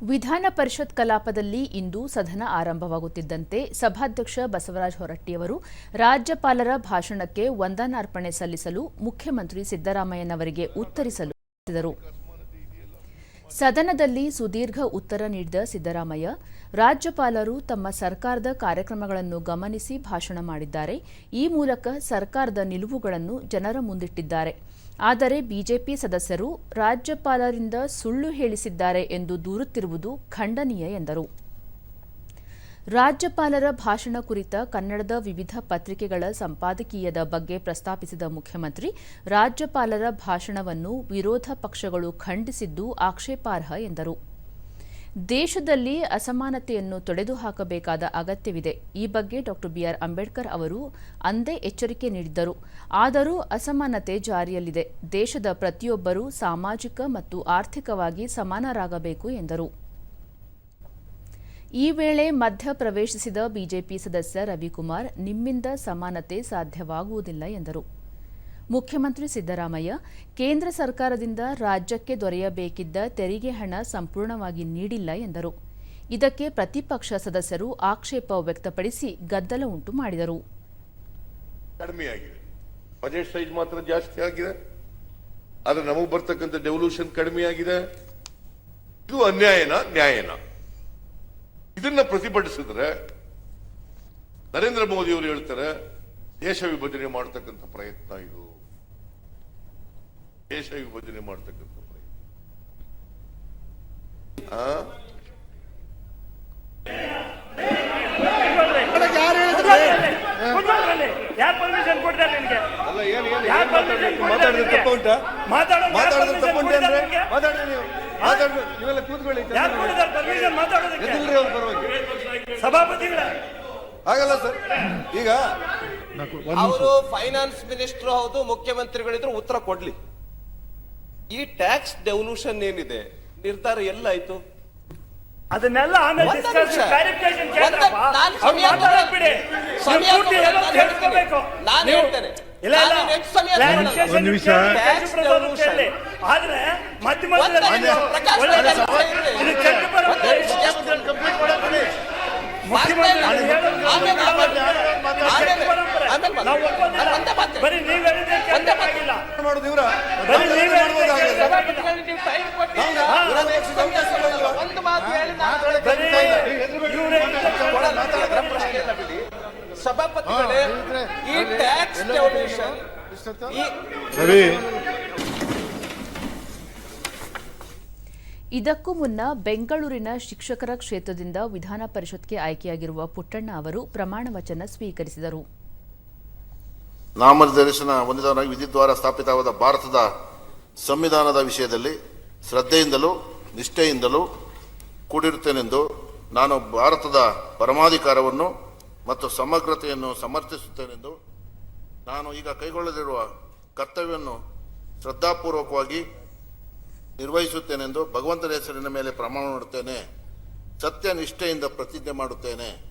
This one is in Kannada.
ವಿಧಾನ ಪರಿಷತ್ ಕಲಾಪದಲ್ಲಿ ಇಂದು ಸದನ ಆರಂಭವಾಗುತ್ತಿದ್ದಂತೆ ಸಭಾಧ್ಯಕ್ಷ ಬಸವರಾಜ ಹೊರಟ್ಟಿಯವರು ರಾಜ್ಯಪಾಲರ ಭಾಷಣಕ್ಕೆ ವಂದನಾರ್ಪಣೆ ಸಲ್ಲಿಸಲು ಮುಖ್ಯಮಂತ್ರಿ ಸಿದ್ದರಾಮಯ್ಯನವರಿಗೆ ಉತ್ತರಿಸಲು ಸದನದಲ್ಲಿ ಸುದೀರ್ಘ ಉತ್ತರ ನೀಡಿದ ಸಿದ್ದರಾಮಯ್ಯ, ರಾಜ್ಯಪಾಲರು ತಮ್ಮ ಸರ್ಕಾರದ ಕಾರ್ಯಕ್ರಮಗಳನ್ನು ಗಮನಿಸಿ ಭಾಷಣ ಮಾಡಿದ್ದಾರೆ. ಈ ಮೂಲಕ ಸರ್ಕಾರದ ನಿಲುವುಗಳನ್ನು ಜನರ ಮುಂದಿಟ್ಟಿದ್ದಾರೆ. ಆದರೆ ಬಿಜೆಪಿ ಸದಸ್ಯರು ರಾಜ್ಯಪಾಲರಿಂದ ಸುಳ್ಳು ಹೇಳಿಸಿದ್ದಾರೆ ಎಂದು ದೂರುತ್ತಿರುವುದು ಖಂಡನೀಯ ಎಂದರು. ರಾಜ್ಯಪಾಲರ ಭಾಷಣ ಕುರಿತ ಕನ್ನಡದ ವಿವಿಧ ಪತ್ರಿಕೆಗಳ ಸಂಪಾದಕೀಯದ ಬಗ್ಗೆ ಪ್ರಸ್ತಾಪಿಸಿದ ಮುಖ್ಯಮಂತ್ರಿ, ರಾಜ್ಯಪಾಲರ ಭಾಷಣವನ್ನು ವಿರೋಧ ಪಕ್ಷಗಳು ಖಂಡಿಸಿದ್ದು ಆಕ್ಷೇಪಾರ್ಹ ಎಂದರು. ದೇಶದಲ್ಲಿ ಅಸಮಾನತೆಯನ್ನು ತೊಡೆದುಹಾಕಬೇಕಾದ ಅಗತ್ಯವಿದೆ. ಈ ಬಗ್ಗೆ ಡಾ. ಬಿಆರ್ ಅಂಬೇಡ್ಕರ್ ಅವರು ಅಂದೇ ಎಚ್ಚರಿಕೆ ನೀಡಿದ್ದರು. ಆದರೂ ಅಸಮಾನತೆ ಜಾರಿಯಲ್ಲಿದೆ. ದೇಶದ ಪ್ರತಿಯೊಬ್ಬರೂ ಸಾಮಾಜಿಕ ಮತ್ತು ಆರ್ಥಿಕವಾಗಿ ಸಮಾನರಾಗಬೇಕು ಎಂದರು. ಈ ವೇಳೆ ಮಧ್ಯ ಪ್ರವೇಶಿಸಿದ ಬಿಜೆಪಿ ಸದಸ್ಯ ರವಿಕುಮಾರ್ ನಿಮ್ಮಿಂದ ಸಮಾನತೆ ಸಾಧ್ಯವಾಗುವುದಿಲ್ಲ ಎಂದರು. ಮುಖ್ಯಮಂತ್ರಿ ಸಿದ್ದರಾಮಯ್ಯ ಕೇಂದ್ರ ಸರ್ಕಾರದಿಂದ ರಾಜ್ಯಕ್ಕೆ ದೊರೆಯಬೇಕಿದ್ದ ತೆರಿಗೆ ಹಣ ಸಂಪೂರ್ಣವಾಗಿ ನೀಡಿಲ್ಲ ಎಂದರು. ಇದಕ್ಕೆ ಪ್ರತಿಪಕ್ಷ ಸದಸ್ಯರು ಆಕ್ಷೇಪ ವ್ಯಕ್ತಪಡಿಸಿ ಗದ್ದಲ ಉಂಟು ಮಾಡಿದರು. ಬಜೆಟ್ ಜಾಸ್ತಿ ಆಗಿದೆ. ನಮಗ್ ಬರ್ತಕ್ಕಂಥ ಡೆವಲ್ಯೂಷನ್ ಕಡಿಮೆ ಇದು ಅನ್ಯಾಯನ ನ್ಯಾಯನ? ಇದನ್ನ ಪ್ರತಿಭಟಿಸಿದ್ರೆ ನರೇಂದ್ರ ಮೋದಿ ಅವರು ಹೇಳ್ತಾರೆ ದೇಶ ವಿಭಜನೆ ಮಾಡತಕ್ಕಂಥ ಪ್ರಯತ್ನ ಇದು. ದೇಶ ವಿಭಜನೆ ಮಾಡತಕ್ಕಂಥ ಪ್ರಯತ್ನ. ಮಾತಾಡೋದಕ್ಕೆ? ಸಭಾಪತಿಗಳ. ಆಗಲ್ಲ ಸರ್. ಈಗ ಅವರು ಫೈನಾನ್ಸ್ ಮಿನಿಸ್ಟರ್ ಹೌದು ಮುಖ್ಯಮಂತ್ರಿಗಳಿದ್ರು ಉತ್ತರ ಕೊಡ್ಲಿ. ಈ ಟ್ಯಾಕ್ಸ್ ಡೆವಲ್ಯೂಷನ್ ಏನಿದೆ? ನಿರ್ಧಾರ ಎಲ್ಲ ಆಯ್ತು. ಅದನ್ನೆಲ್ಲ ಆಮೇಲೆ ಡಿಸ್ಕಸ್. ಕ್ಲಾರಿಫಿಕೇಶನ್ ನಾನ್ ತಗೊಳ್ಳಿ, ಬಿಡಿ. ಸಭಾಪತಿಗಳೇ ಈ ಟ್ಯಾಕ್ಸ್ ಇದಕ್ಕೂ ಮುನ್ನ ಬೆಂಗಳೂರಿನ ಶಿಕ್ಷಕರ ಕ್ಷೇತ್ರದಿಂದ ವಿಧಾನ ಪರಿಷತ್ಗೆ ಆಯ್ಕೆಯಾಗಿರುವ ಪುಟ್ಟಣ್ಣ ಅವರು ಪ್ರಮಾಣ ವಚನ ಸ್ವೀಕರಿಸಿದರು. ನಾಮನಿರ್ದೇಶನ ಹೊಂದಿದವನಾಗಿ ವಿಧಿದ್ವಾರ ಸ್ಥಾಪಿತವಾದ ಭಾರತದ ಸಂವಿಧಾನದ ವಿಷಯದಲ್ಲಿ ಶ್ರದ್ಧೆಯಿಂದಲೂ ನಿಷ್ಠೆಯಿಂದಲೂ ಕೂಡಿರುತ್ತೇನೆಂದು ನಾನು ಭಾರತದ ಪರಮಾಧಿಕಾರವನ್ನು ಮತ್ತು ಸಮಗ್ರತೆಯನ್ನು ಸಮರ್ಥಿಸುತ್ತೇನೆಂದು ನಾನು ಈಗ ಕೈಗೊಳ್ಳಲಿರುವ ಕರ್ತವ್ಯವನ್ನು ಶ್ರದ್ಧಾಪೂರ್ವಕವಾಗಿ ನಿರ್ವಹಿಸುತ್ತೇನೆಂದು ಭಗವಂತನ ಹೆಸರಿನ ಮೇಲೆ ಪ್ರಮಾಣ ಮಾಡುತ್ತೇನೆ. ಸತ್ಯ ನಿಷ್ಠೆಯಿಂದ ಪ್ರತಿಜ್ಞೆ ಮಾಡುತ್ತೇನೆ.